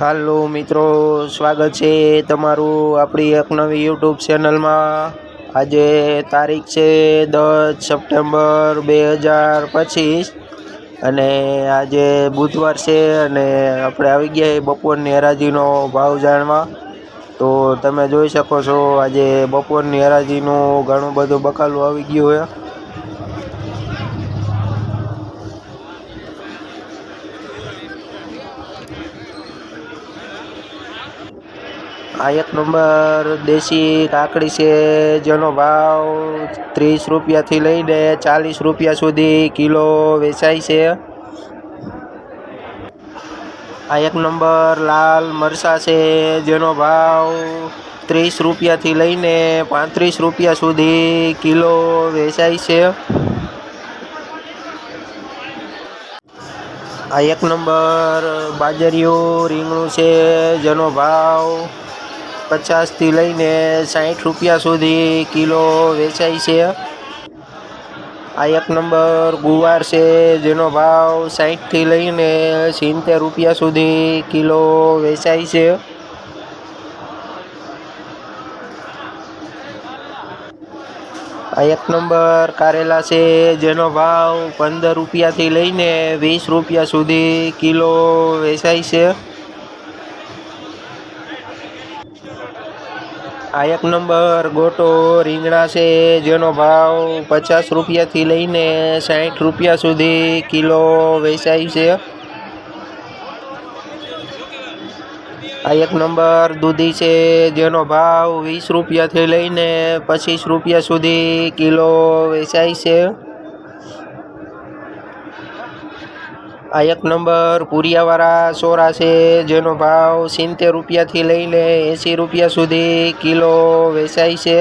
હાલો મિત્રો, સ્વાગત છે તમારું આપણી એક નવી યુટ્યુબ ચેનલમાં આજે તારીખ છે દસ સપ્ટેમ્બર બે હજાર પચીસ અને આજે બુધવાર છે અને આપણે આવી ગયા બપોરની હરાજીનો ભાવ જાણવા. તો તમે જોઈ શકો છો, આજે બપોરની હરાજીનું ઘણું બધું બકાલું આવી ગયું છે. આ એક નંબર દેશી કાકડી છે, જેનો ભાવ ત્રીસ રૂપિયાથી લઈને ચાલીસ રૂપિયા સુધી કિલો વેચાય છે. આ એક નંબર લાલ મરચાં છે, જેનો ભાવ ત્રીસ રૂપિયાથી લઈને પાંત્રીસ રૂપિયા સુધી કિલો વેચાય છે. આ એક નંબર બાજરીયું રીંગણું છે, જેનો ભાવ પચાસથી લઈને સાઠ રૂપિયા સુધી કિલો વેચાય છે. આ એક નંબર ગુવાર છે, જેનો ભાવ સાઠથી લઈને સિત્તેર રૂપિયા સુધી કિલો વેચાય છે. આ એક નંબર કારેલા છે, જેનો ભાવ પંદર રૂપિયાથી લઈને વીસ રૂપિયા સુધી કિલો વેચાય છે. આ એક નંબર ગોટો રીંગણા છે, જેનો ભાવ પચાસ રૂપિયાથી લઈને સાઠ રૂપિયા સુધી કિલો વેચાય છે. આ એક નંબર દૂધી છે, જેનો ભાવ વીસ રૂપિયાથી લઈને પચીસ રૂપિયા સુધી કિલો વેચાય છે. આ એક નંબર પૂરિયાવાળા સોરા છે જેનો ભાવ સિત્તેર રૂપિયાથી લઈને એંસી રૂપિયા સુધી કિલો વેચાય છે.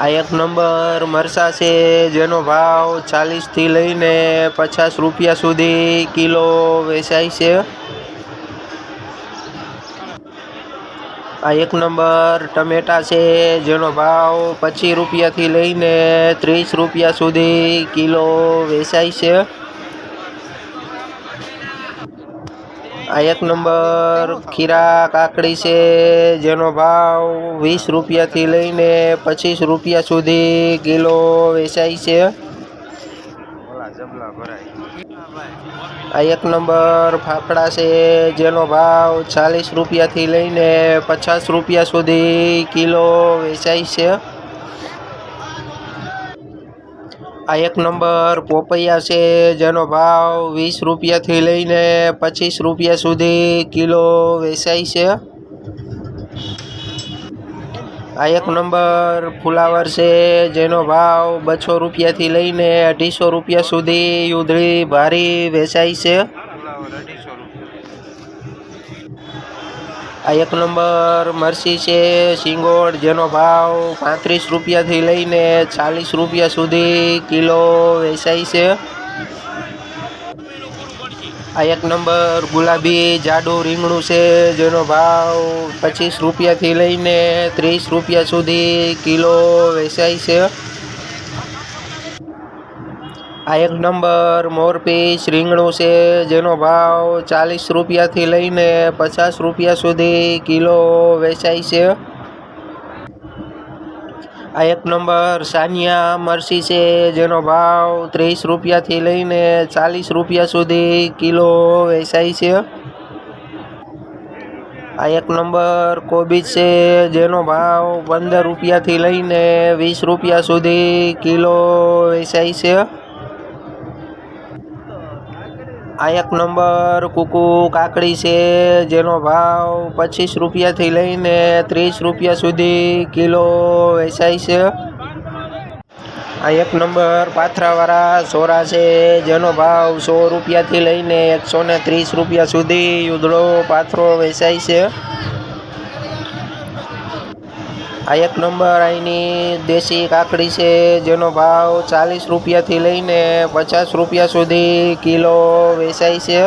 આ એક નંબર મરસા છે જેનો ભાવ ચાલીસથી લઈને પચાસ રૂપિયા સુધી કિલો વેચાય છે. આ એક નંબર ટમેટા છે, જેનો ભાવ પચીસ રૂપિયાથી લઈને ત્રીસ રૂપિયા સુધી કિલો વેચાય છે. આ એક નંબર ખીરા કાકડી છે, જેનો ભાવ વીસ રૂપિયાથી લઈને પચીસ રૂપિયા સુધી કિલો વેચાય છે. આ એક નંબર ફાફડા છે, જેનો ભાવ ચાલીસ રૂપિયાથી લઈને પચાસ રૂપિયા સુધી કિલો વેચાય છે. આ એક નંબર પોપૈયા છે, જેનો ભાવ વીસ રૂપિયાથી લઈને પચીસ રૂપિયા સુધી કિલો વેચાય છે. આ એક નંબર ફુલાવર છે, જેનો ભાવ બસો રૂપિયાથી લઈને અઢીસો રૂપિયા સુધી યુધળી ભારી વેચાય છે. આ એક નંબર મરસી છે સિંગોડ જેનો ભાવ પાંત્રીસ રૂપિયાથી લઈને ચાલીસ રૂપિયા સુધી કિલો વેચાય છે. આ એક નંબર ગુલાબી, જાડુ, રીંગણું છે, જેનો ભાવ પચીસ રૂપિયાથી લઈને ત્રીસ રૂપિયા સુધી કિલો વેચાય છે. આ એક નંબર મોરપીસ રીંગણું છે, જેનો ભાવ ચાલીસ રૂપિયાથી લઈને પચાસ રૂપિયા સુધી કિલો વેચાય છે. આ એક નંબર સાનિયા મરસી છે, જેનો ભાવ ત્રીસ રૂપિયાથી લઈને ચાલીસ રૂપિયા સુધી કિલો વેચાય છે. આ એક નંબર કોબીજ છે, જેનો ભાવ પંદર રૂપિયાથી લઈને વીસ રૂપિયા સુધી કિલો વેચાય છે. આ એક નંબર કુકુ કાકડી છે, જેનો ભાવ પચીસ રૂપિયાથી લઈને ત્રીસ રૂપિયા સુધી કિલો વેચાય છે. આ એક નંબર પાથરાવાળા સોરા છે, જેનો ભાવ સો રૂપિયાથી લઈને એકસો ને ત્રીસ રૂપિયા સુધી ઉધળો પાથરો વેચાય છે. આ એક નંબર અહીંની દેશી કાકડી છે, જેનો ભાવ ચાલીસ રૂપિયાથી લઈને પચાસ રૂપિયા સુધી કિલો વેચાય છે.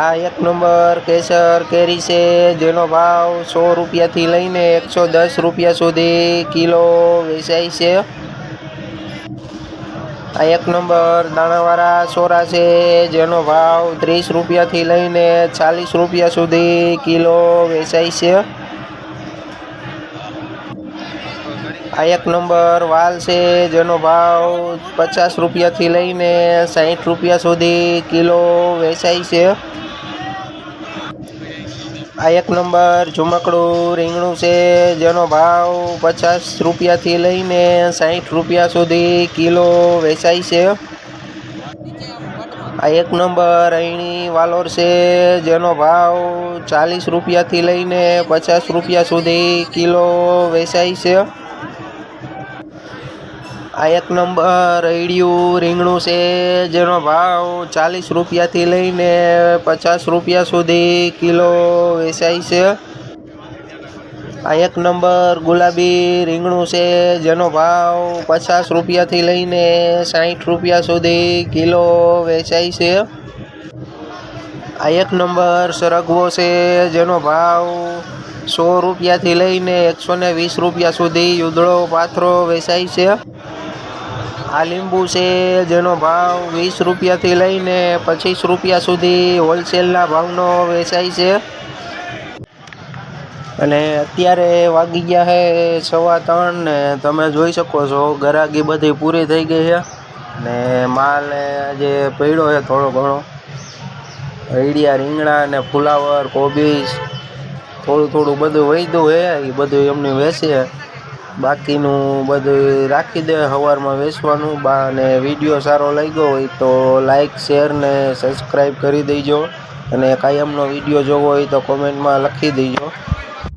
આ એક નંબર કેસર કેરી છે, જેનો ભાવ સો રૂપિયાથી લઈને એકસો દસ રૂપિયા સુધી કિલો વેચાય છે. આ એક નંબર દાણાવાળા સોરા છે, જેનો ભાવ ત્રીસ રૂપિયાથી લઈને ચાલીસ રૂપિયા સુધી કિલો વેચાય છે. આ એક નંબર વાલ છે, જેનો ભાવ પચાસ રૂપિયાથી લઈને સાઠ રૂપિયા સુધી કિલો વેચાય છે. આ એક નંબર ઝુમકડું, રીંગણું છે, જેનો ભાવ પચાસ રૂપિયાથી લઈને સાઠ રૂપિયા સુધી કિલો વેચાય છે. આ એક નંબર અહીંની વાલોર છે, જેનો ભાવ ચાલીસ રૂપિયાથી લઈને પચાસ રૂપિયા સુધી કિલો વેચાય છે. આ એક નંબર રૈડિયું રીંગણું છે, જેનો ભાવ ચાલીસ રૂપિયાથી લઈને પચાસ રૂપિયા સુધી કિલો વેચાય છે. આ એક નંબર ગુલાબી રીંગણું છે, જેનો ભાવ પચાસ રૂપિયાથી લઈને સાઠ રૂપિયા સુધી કિલો વેચાય છે. આ એક નંબર સરગવો છે, જેનો ભાવ સો રૂપિયાથી લઈને એકસો ને વીસ રૂપિયા સુધી યુદળો પાથરો વેચાય છે. આ લીંબુ છે જેનો ભાવ વીસ રૂપિયાથી લઈને પચીસ રૂપિયા સુધી હોલસેલના ભાવનો વેચાય છે. અને અત્યારે વાગી ગયા છે સવા ત્રણ ને તમે જોઈ શકો છો ગરાગી બધી પૂરી થઈ ગઈ છે. ને માલ આજે પડ્યો છે થોડો ઘણો. રૈડિયા રીંગણા ને ફુલાવર, કોબીજ થોડું થોડું બધું વૈદું હે, એ બધું એમને વેચે. બાકીનું બધું રાખી દે સવારમાં વેચવાનું. બા, અને વીડિયો સારો લાગ્યો હોય તો લાઇક શેર ને સબસ્ક્રાઈબ કરી દેજો. અને કાયમનો વીડિયો જોવો હોય તો કોમેન્ટમાં લખી દેજો.